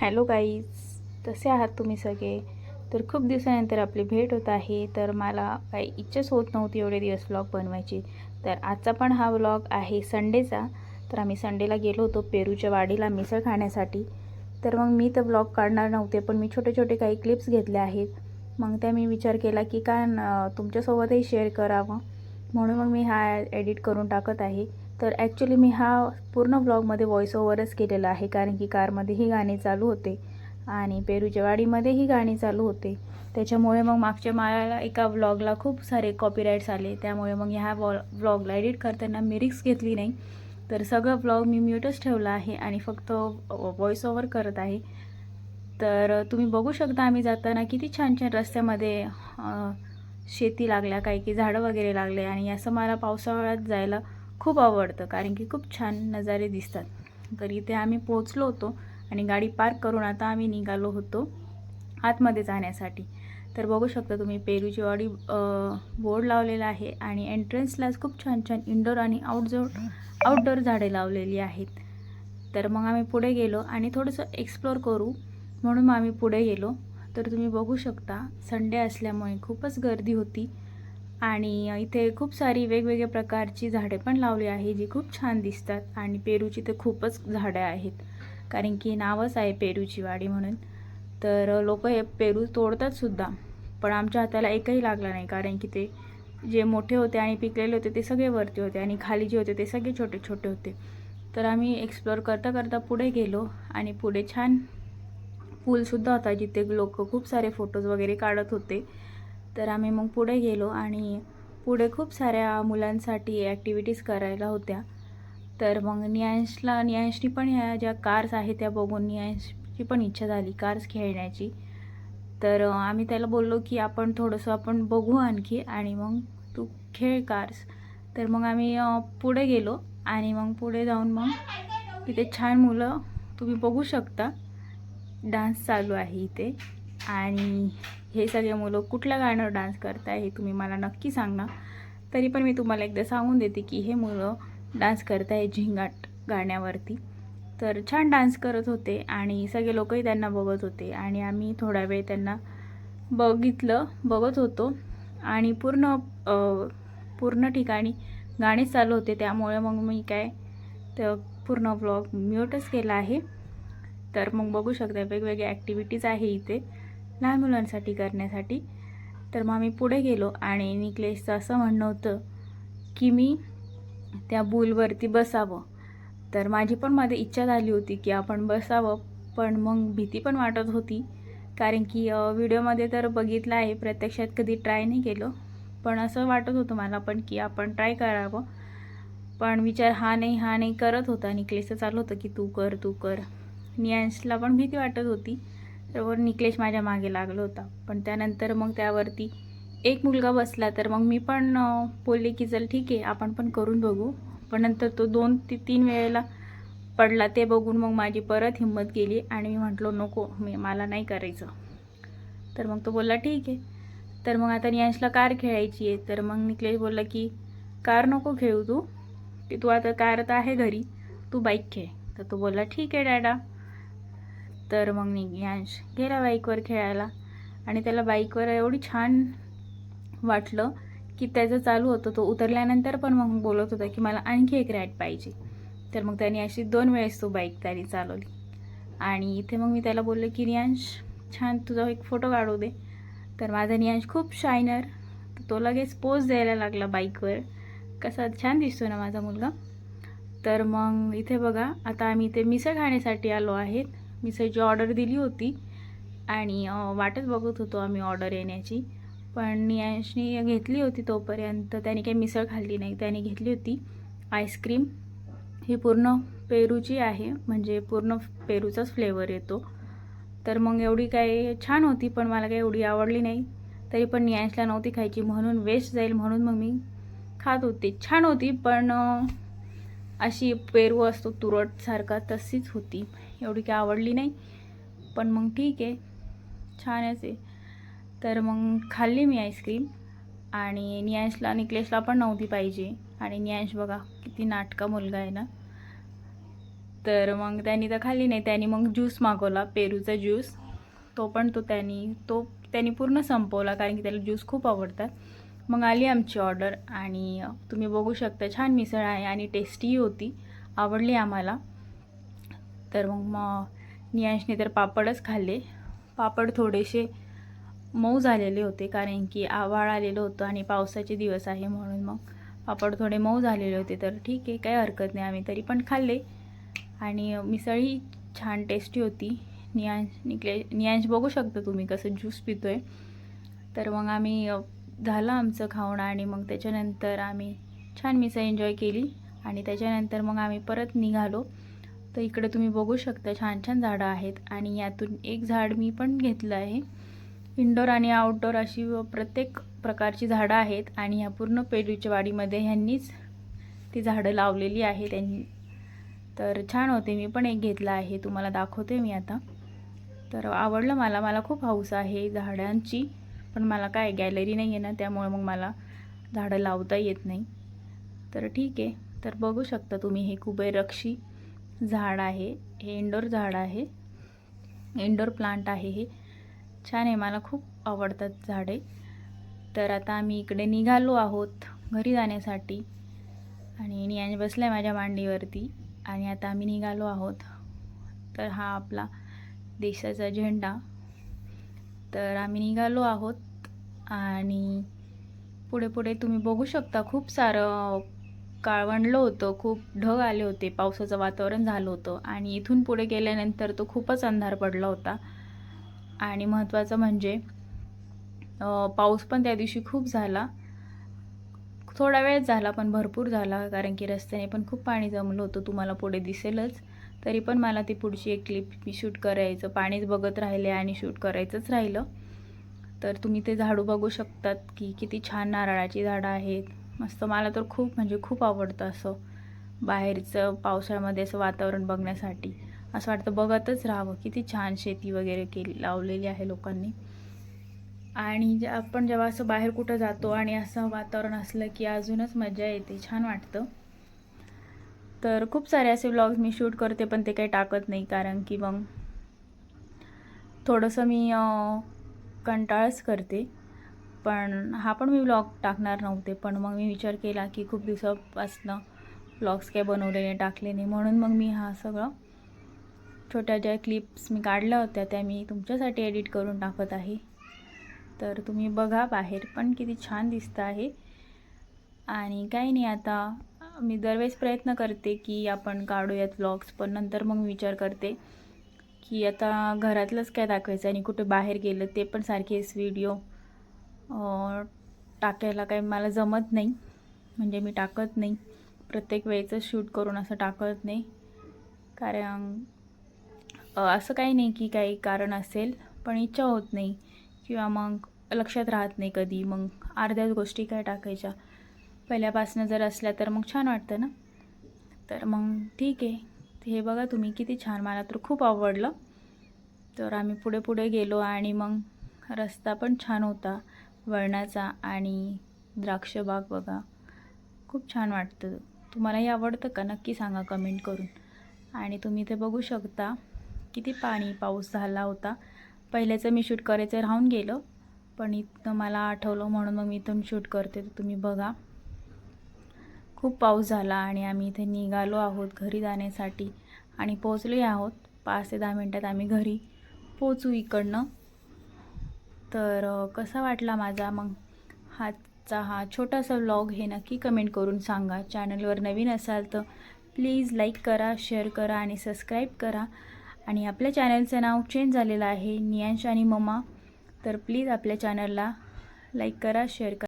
Hello guys कसे आहात तुम्ही सगळे? तर खूप दिवसानंतर आपली भेट होत आहे. तर मला काही इच्छाच होत नव्हती एवढे दिवस व्लॉग बनवायची. तर आजचा पण हा व्लॉग आहे संडेचा. तर आम्ही संडेला गेलो होतो पेरूच्या वाडीला मिसळ खाण्यासाठी. तर मग मी तर व्लॉग काढणार नव्हते पण मी छोटे छोटे काही क्लिप्स घेतले आहेत. मग त्या मी विचार केला की का न- तुमच्यासोबतही शेअर करावं. म्हणून मग मी हा एडिट करून टाकत आहे. तर ॲक्च्युली मी हा पूर्ण ब्लॉगमध्ये व्हॉइस ओव्हरच केलेला आहे. कारण की कारमध्ये ही गाणी चालू होते आणि पेरूच्या वाडीमध्ये ही गाणी चालू होते. त्याच्यामुळे मग मागच्या मला एका व्लॉगला खूप सारे कॉपीराईट्स आले. त्यामुळे मग ह्या वॉ व्लॉगला एडिट करताना मी रिक्स घेतली नाही. तर सगळं व्लॉग मी म्यूटच ठेवला आहे आणि फक्त व्हॉइस ओव्हर करत आहे. तर तुम्ही बघू शकता आम्ही जाताना किती छान छान रस्त्यामध्ये शेती लागल्या काही काही झाडं वगैरे लागले आणि असं मला पावसाळ्यात जायला खूप आवडतं कारण की खूप छान नजारे दिसतात. तर इथे आम्ही पोचलो होतो आणि गाडी पार्क करून आता आम्ही निघालो होतो आतमध्ये जाण्यासाठी. तर बघू शकता तुम्ही पेरूची वाडी बोर्ड लावलेला आहे आणि एंट्रन्सलाच खूप छान छान इनडोर आणि आउटडोर आउटडोर झाडे लावलेली आहेत. तर मग आम्ही पुढे गेलो आणि थोडंसं एक्सप्लोर करू म्हणून मग आम्ही पुढे गेलो. तर तुम्ही बघू शकता संडे असल्यामुळे खूपच गर्दी होती. आणि इथे खूप सारी वेगवेगळ्या प्रकारची झाडे पण लावली आहे जी खूप छान दिसतात. आणि पेरूची तर खूपच झाडं आहेत. कारण की नावच आहे पेरूची वाडी म्हणून. तर लोक हे पेरू तोडतात सुद्धा. पण आमच्या हाताला एकही लागला नाही कारण की ते जे मोठे होते आणि पिकलेले होते ते सगळे वरती होते आणि खाली जे होते ते सगळे छोटे छोटे होते. तर आम्ही एक्सप्लोअर करता करता पुढे गेलो आणि पुढे छान पूलसुद्धा होता जिथे लोक खूप सारे फोटोज वगैरे काढत होते. तर आम्ही मग पुढे गेलो आणि पुढे खूप साऱ्या मुलांसाठी ॲक्टिव्हिटीज करायला होत्या. तर मग नियांशला नियांशनी पण ह्या ज्या कार्स आहेत त्या बघून नियांशची पण इच्छा झाली कार्स खेळण्याची. तर आम्ही त्याला बोललो की आपण थोडंसं आपण बघू आणखी आणि मग तू खेळ कार्स तर मग आम्ही पुढे गेलो आणि मग पुढे जाऊन मग तिथे छान मुलं तुम्ही बघू शकता. डान्स चालू आहे इथे आणि हे सगळे मुलं कुठल्या गाण्यावर डान्स करताय हे तुम्ही मला नक्की सांगा. तरी पण मी तुम्हाला एकदा सांगून देते की हे मुलं डान्स करताय झिंगाट गाण्यावरती. तर छान डान्स करत होते आणि सगळे लोकही त्यांना बघत होते आणि आम्ही थोडा वेळ त्यांना बघितलं बघत होतो. आणि पूर्ण पूर्ण ठिकाणी गाणेच चालू होते. त्यामुळे मग मी काय तर पूर्ण ब्लॉग म्यूटच केला आहे. तर मग बघू शकता वेगवेगळ्या ॲक्टिव्हिटीज आहे इथे. लहान मुलांसाठी करण्यासाठी. तर मग आम्ही पुढे गेलो आणि निकलेशचं असं म्हणणं होतं की मी त्या बुलवरती बसावं. तर माझी पण मध्ये इच्छा झाली होती की आपण बसावं पण मग भीती पण वाटत होती. कारण की व्हिडिओमध्ये तर बघितलं आहे प्रत्यक्षात कधी ट्राय नाही केलं. पण असं वाटत होतं मला पण की आपण ट्राय करावं. पण विचार हा नाही हा नाही करत होता. निकलेसचं चालू होतं की तू कर तू कर. नियांशला पण भीती वाटत होती. तर निकलेश माझ्या मागे लागला होता. पण त्यानंतर मग त्यावरती एक मुलगा बसला तर मग मी पण बोलले की चल ठीक आहे आपण पण करून बघू. पण नंतर तो दोन ते तीन वेळेला पडला ते बघून मग माझी परत हिंमत गेली आणि मी म्हटलो नको मी मला नाही करायचं. तर मग तो बोलला ठीक आहे. तर मग आता नियांशला कार खेळायची आहे. तर मग निकलेश बोलला की कार नको खेळू तू. की तू आता कार तर आहे घरी. तू बाईक खेळ. तर तो बोलला ठीक आहे डॅडा. तर मग नियांश गेला बाईकवर खेळायला. आणि त्याला बाईकवर एवढी छान वाटलं की त्याचं चालू होतं. तो उतरल्यानंतर पण मग बोलत होता की मला आणखी एक राईड पाहिजे. तर मग त्याने अशी दोन वेळेस तो बाईक त्याने चालवली. आणि इथे मग मी त्याला बोलले की नियांश छान तुझा एक फोटो काढू दे. तर माझा नियांश खूप शायनर तो लगेच पोज द्यायला लागला बाईकवर कसा छान दिसतो ना माझा मुलगा. तर मग इथे बघा आता आम्ही इथे मिसळ खाण्यासाठी आलो आहेत. मिसळची ऑर्डर दिली होती आणि वाटच बघत होतो आम्ही ऑर्डर येण्याची. पण नियांशनी घेतली होती तोपर्यंत त्याने काही मिसळ खाल्ली नाही. त्याने घेतली होती आईस्क्रीम. ही पूर्ण पेरूची आहे म्हणजे पूर्ण पेरूचाच फ्लेवर येतो. तर मग एवढी काही छान होती पण मला काही एवढी आवडली नाही. तरी पण नियांशला नव्हती खायची म्हणून वेस्ट जाईल म्हणून मग मी खात होते. छान होती पण अशी पेरू असतो तुरटसारखा तशीच होती. एवढी काही आवडली नाही. पण मग ठीक आहे. छानच आहे तर मग खाल्ली मी आईस्क्रीम. आणि नियांशला निकलेशला पण नव्हती पाहिजे. आणि नियांश बघा किती नाटका मुलगा आहे ना. तर मग त्यांनी तर खाल्ली नाही. त्यांनी मग ज्यूस मागवला पेरूचा ज्यूस. तो पण तो त्यांनी तो त्यांनी पूर्ण संपवला कारण की त्याला ज्यूस खूप आवडतात. मग आली आमची ऑर्डर आणि तुम्ही बघू शकता छान मिसळ आहे आणि टेस्टीही होती आवडली आम्हाला. तर मग मग नियांशने तर पापडच खाल्ले. पापड थोडेसे मऊ झालेले होते कारण की आवाळ आलेलं होतं आणि पावसाचे दिवस आहे म्हणून मग पापड थोडे मऊ झालेले होते. तर ठीक आहे काही हरकत नाही आम्ही तरी पण खाल्ले. आणि मिसळही छान टेस्टी होती. नियांश निकले नियांश बघू शकता तुम्ही कसं ज्यूस पितो आहे तर मग आम्ही झालं आमचं खावणं आणि मग त्याच्यानंतर आम्ही छान मिसळ एन्जॉय केली. आणि त्याच्यानंतर मग आम्ही परत निघालो. तर इकडे तुम्ही बघू शकता छान छान झाडं आहेत आणि यातून एक झाड मी पण घेतलं आहे. इनडोर आणि आउटडोर अशी प्रत्येक प्रकारची झाडं आहेत आणि ह्या पूर्ण पेरूच्या वाडीमध्ये ह्यांनीच ती झाडं लावलेली आहे त्यांनी तर छान होते मी पण एक घेतला आहे. तुम्हाला दाखवते मी आता. तर आवडलं मला. मला खूप हौस आहे झाडांची. पण मला काय गॅलरी नाही आहे ना त्यामुळे मग मला झाडं लावता येत नाही. तर ठीक आहे. तर बघू शकता तुम्ही हे कुबेरक्षी झाड आहे. हे इंडोर झाड आहे. इंडोर प्लांट आहे हे. छान आहे मला खूप आवडतात झाडे. तर आता आम्ही इकडे निघालो आहोत घरी जाण्यासाठी. आणि नियाने बसला आहे माझ्या मांडीवरती. आणि आता आम्ही निघालो आहोत. तर हा आपला देशाचा झेंडा. तर आम्ही निघालो आहोत आणि पुढे पुढे तुम्ही बघू शकता खूप सारं काळवंडलं होतं खूप ढग आले होते पावसाचं वातावरण झालं होतं आणि इथून पुढे गेल्यानंतर तो खूपच अंधार पडला होता. आणि महत्त्वाचं म्हणजे पाऊस पण त्या दिवशी खूप झाला. थोडा वेळ झाला पण भरपूर झाला कारण की रस्त्याने पण खूप पाणी जमलं होतं तुम्हाला पुढे दिसेलच. तरी पण मला ती पुढची एक क्लिप मी शूट करायचं पाणीच बघत राहिले आणि शूट करायचंच राहिलं. तर तुम्ही ते झाडू बघू शकतात की किती छान नारळाची झाडं आहेत. मस्त मला तर खूप म्हणजे खूप आवडतं असं बाहेरचं पावसाळ्यामध्ये असं वातावरण बघण्यासाठी. असं वाटतं बघतच राहावं. किती छान शेती वगैरे केली लावलेली आहे लोकांनी. आणि जे आपण जेव्हा असं बाहेर कुठं जातो आणि असं वातावरण असलं की अजूनच मजा येते छान वाटतं. तर खूप सारे असे व्लॉग्स मी शूट करते पण ते काही टाकत नाही कारण की मग थोडंसं मी कंटाळच करते. पण हा पण मी व्लॉग टाकणार नव्हते पण मग मी विचार केला की खूप दिवसापासनं व्लॉग्स काही बनवले नाही टाकले नाही. म्हणून मग मी हा सगळं छोट्या ज्या क्लिप्स मी काढल्या होत्या त्या मी तुमच्यासाठी एडिट करून टाकत आहे. तर तुम्ही बघा बाहेर पण किती छान दिसतं आहे. आणि काही नाही आता मी दरवेळेस प्रयत्न करते की आपण काढूयात व्लॉग्स पण नंतर मग मी विचार करते की आता घरातलंच काय दाखवायचं आणि कुठे बाहेर गेलं ते पण सारखेच व्हिडिओ टाकायला काही मला जमत नाही. म्हणजे मी टाकत नाही. प्रत्येक वेळेचं शूट करून असं टाकत नाही. कारण असं काही नाही की काही कारण असेल पण इच्छा होत नाही. किंवा मग लक्षात राहत नाही कधी. मग अर्ध्याच गोष्टी काय टाकायच्या? पहिल्यापासनं जर असल्या तर मग छान वाटतं ना? तर मग ठीक आहे. हे बघा तुम्ही किती छान. मला तर खूप आवडलं. तर आम्ही पुढे पुढे गेलो आणि मग रस्ता पण छान होता वळणाचा आणि द्राक्षबाग बघा. खूप छान वाटतं. तुम्हालाही आवडतं का? नक्की सांगा कमेंट करून. आणि तुम्ही ते बघू शकता किती पाणी पाऊस झाला होता. पहिल्याचं मी शूट करायचं राहून गेलं पण इथं मला आठवलं म्हणून मग मी इथून शूट करते. तर तुम्ही बघा. खूप पाऊस झाला आणि आम्ही इथे निघालो आहोत घरी जाण्यासाठी आणि पोचलोही आहोत. पाच ते दहा मिनटात आम्ही घरी पोचू इकडनं. तर कसा वाटला माझा? मग हाचा हा छोटासा व्लॉग हे नक्की कमेंट करून सांगा. चॅनलवर नवीन असाल तर प्लीज लाईक करा शेअर करा आणि सबस्क्राईब करा. आणि आपल्या चॅनलचं नाव चेंज झालेलं आहे नियांश आणि ममा. तर प्लीज आपल्या चॅनलला लाईक करा शेअर करा.